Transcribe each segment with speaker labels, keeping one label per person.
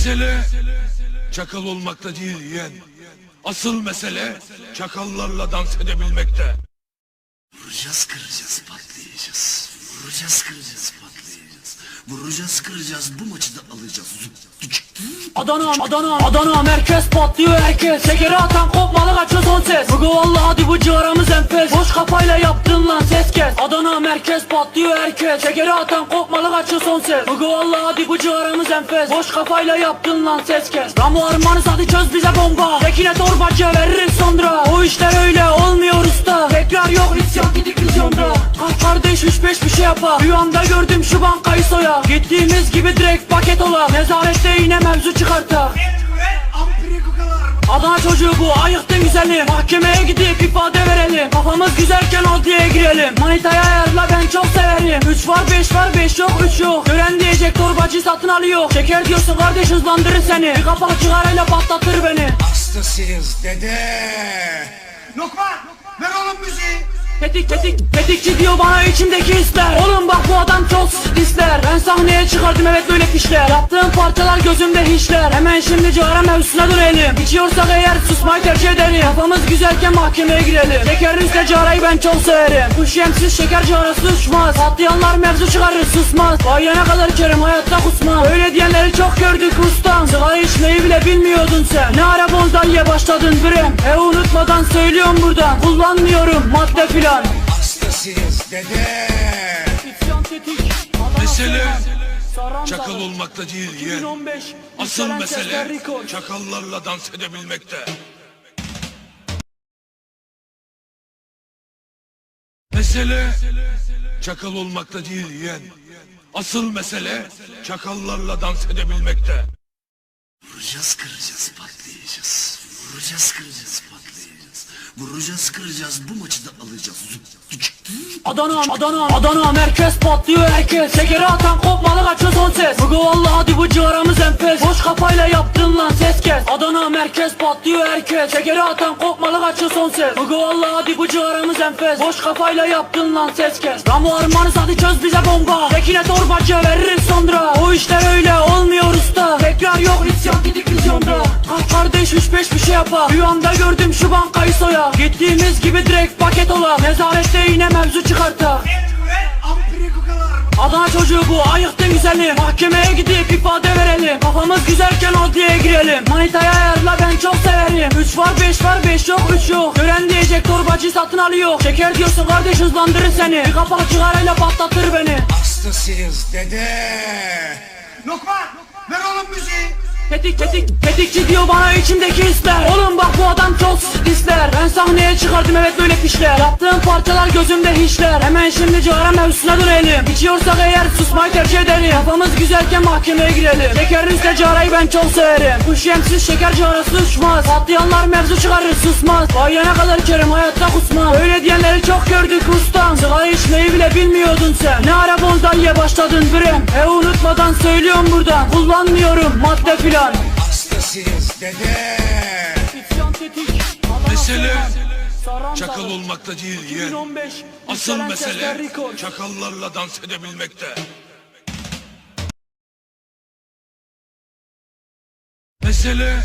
Speaker 1: Mesele çakal olmakta değil yeğen. Asıl mesele çakallarla dans edebilmekte.
Speaker 2: Vuracağız kıracağız patlayacağız. Vuracağız kıracağız patlayacağız. Vuracağız kıracağız bu maçı da alacağız.
Speaker 3: Adana, Adana, Adana merkez patlıyor herkes Şekeri atan kopmalı kaçıyor son ses Bugü valla hadi bu Boş kafayla yaptın lan ses kes. Adana merkez patlıyor herkes. Şekeri atan kopmalı kaçıyor son ses. Bugü valla hadi bu ciğaramız enfes. Boş kafayla yaptın lan ses kes. Ramo armanız hadi çöz bize bomba. Tekine torbacı veririz sonra. O işler öyle olmuyor usta. Tekrar yok isyan gidik vizyonda kardeş üç beş bir şey yapar Rüyamda gördüm şu bankayı soya. Gittiğimiz gibi direkt paket ola. Nezarette yine mevzu çıkarta Adana çocuğu bu ayıktı güzeli Mahkemeye gidip ifade verelim. Kafamız güzelken adliyeye girelim. Manitaya ayarla ben çok severim. 3 var 5 var 5 yok 3 yok. Gören diyecek torbacı satın alıyor. Şeker diyorsun kardeş hızlandırır seni. Bir kapak cigarayla patlatır beni.
Speaker 4: Hastasıyız dede. Lokman ver oğlum müziği.
Speaker 3: Tetik tetik tetikçi diyor bana içimdeki hisler Oğlum bak bu adam çok ister Ben sahneye çıkardım evet böyle fişler Yaptığım parçalar gözümde hiçler. Hemen şimdi cigara mevzusuna dönelim. İçiyorsak eğer susmayı tercih ederim Kafamız güzelken mahkemeye girelim. Şekerliyse cigarayı ben çok severim. Bu şemsiz şeker cigarası uçmaz Patlayanlar mevzu çıkarır susmaz. Bayana kadar içerim hayatta kusmaz. Öyle diyenleri çok gördük ustam. Sigara içmeyi bile bilmiyordun sen. Ne ara bonzaiye başladın bre E unutmadan söylüyorum buradan. Kullanmıyorum madde filan
Speaker 4: Hastasıyız dede.
Speaker 3: İsyan tetik
Speaker 1: Mesele çakal olmakta değil yeğen.
Speaker 3: 2015
Speaker 1: Asıl mesele çakallarla dans edebilmekte. Mesele çakal olmakta değil yeğen. Asıl mesele çakallarla dans edebilmekte.
Speaker 2: Vuracağız kıracağız patlayacağız. Vuracağız kıracağız. Vuracağız kıracağız bu maçı da alacağız.
Speaker 3: Adana, Adana, Adana merkez patlıyor herkes. Şekeri atan kopmalı kaçıyor son ses. Bugü valla hadi bu ciğaramız enfes. Boş kafayla yaptın lan ses kes. Adana merkez patlıyor herkes. Şekeri atan kopmalı kaçıyor son ses. Bugü valla hadi bu ciğaramız enfes. Boş kafayla yaptın lan ses kes. Ramo armanız hadi çöz bize bomba. Tekine torbacı Kardeş üç beş bir şey yapar. Rüyamda gördüm şu bankayı soya. Gittiğimiz gibi direkt paket ola. Nezarette yine mevzu çıkarta. Adana çocuğu bu ayıktı güzeli Mahkemeye gidip ifade verelim. Kafamız güzelken adliyeye girelim. Manitaya ayarla ben çok severim. 3 var 5 var 5 yok 3 yok. Gören diyecek torbacı satın alıyor. Şeker diyorsun kardeş hızlandırır seni. Bir kapak cigarayla patlatır beni.
Speaker 4: Hastasıyız dede. Lokman ver oğlum müziği.
Speaker 3: Tetik tetik tetikçi diyor bana içimdeki hisler. Oğlum bak bu adam çok ister Ben sahneye çıkardım evet böyle fişler Yaptığım parçalar gözümde hiçler. Hemen şimdi cigara mevzusuna dönelim. İçiyorsak eğer susmayı tercih ederim Kafamız güzelken mahkemeye girelim. Şekerliyse cigarayı ben çok severim. Bu şemsiz şeker cigarası uçmaz. Patlayanlar mevzu çıkarır susmaz. Bayana kadar içerim hayatta kusmaz. Öyle diyenleri çok gördük ustam. Sigara içmeyi bile bilmiyordun sen. Ne ara bonzaiye başladın bre E unutmadan söylüyorum buradan. Kullanmıyorum. Madde filan
Speaker 4: Hastasıyız dede.
Speaker 1: Mesele çakal olmakta değil yeğen.
Speaker 3: 2015
Speaker 1: Asıl mesele çakallarla dans edebilmekte. Mesele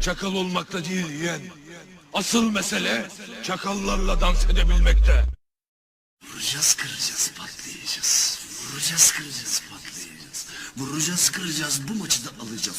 Speaker 1: çakal olmakta değil yeğen. Asıl mesele çakallarla dans edebilmekte.
Speaker 2: Vuracağız kıracağız patlayacağız. Vuracağız kıracağız patlayacağız. Vuracağız kıracağız. Bu maçı da alacağız.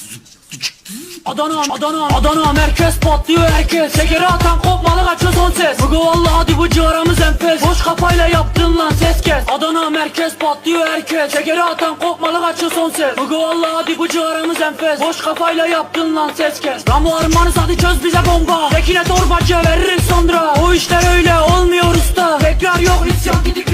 Speaker 3: Adana, Adana, Adana merkez patlıyor herkes. Şekeri atan kopmalı kaçıyor son ses. Bugü valla hadi bu ciğaramız enfes. Boş kafayla yaptın lan ses kes. Adana merkez patlıyor herkes. Şekeri atan kopmalı kaçıyor son ses. Bugü valla hadi bu ciğaramız enfes. Boş kafayla yaptın lan ses kes. Ramo armanız hadi çöz bize bomba. Tekine torbacı veririz sonra. O işler öyle olmuyor usta. Tekrar yok isyan. Gidik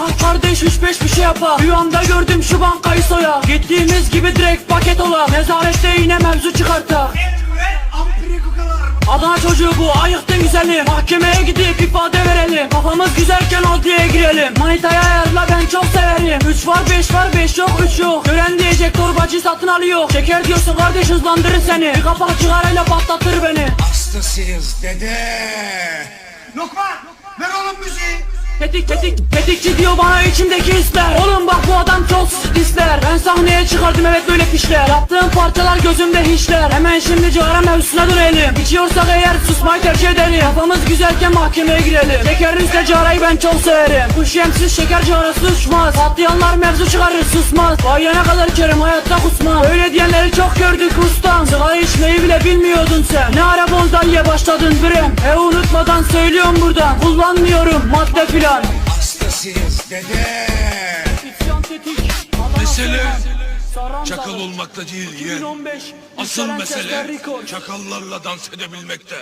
Speaker 3: Ah kardeş üç beş bir şey yapar. Rüyamda gördüm şu bankayı soya. Gittiğimiz gibi direkt paket ola. Nezarette yine mevzu çıkarta. Adana çocuğu bu ayıktı güzeli Mahkemeye gidip ifade verelim. Kafamız güzelken adliyeye girelim. Manitaya ayarla ben çok severim. 3 var 5 var 5 yok 3 yok. Gören diyecek torbacı satın alıyor. Şeker diyorsun kardeş hızlandırır seni. Bir kapak cigarayla patlatır beni.
Speaker 4: Hastasıyız dede. Lokman ver oğlum müziği.
Speaker 3: Tetik tetik tetikçi diyor bana içimdeki hisler Oğlum bak bu adam çok ister Ben sahneye çıkardım evet böyle pişler. Yaptığım parçalar gözümde hiçler. Hemen şimdi cigara mevzusuna dönelim. İçiyorsak eğer susmayı tercih edelim. Kafamız güzelken mahkemeye girelim. Şekerin üstüne cigarayı ben çok severim. Kuş yemsiz şeker cigarası uçmaz Patlayanlar mevzu çıkarır susmaz. Bayana kadar içerim hayatta kusmaz Öyle diyenleri çok gördük ustam. Sigara içmeyi bile bilmiyordun sen. Ne ara bonzaiye başladın birem? E unutmadan söylüyorum buradan Kullanmıyorum madde filan.
Speaker 4: Hastasıyız dede.
Speaker 1: Mesele Çakal olmakta değil yeğen.
Speaker 3: 2015
Speaker 1: Asıl mesele çakallarla dans edebilmekte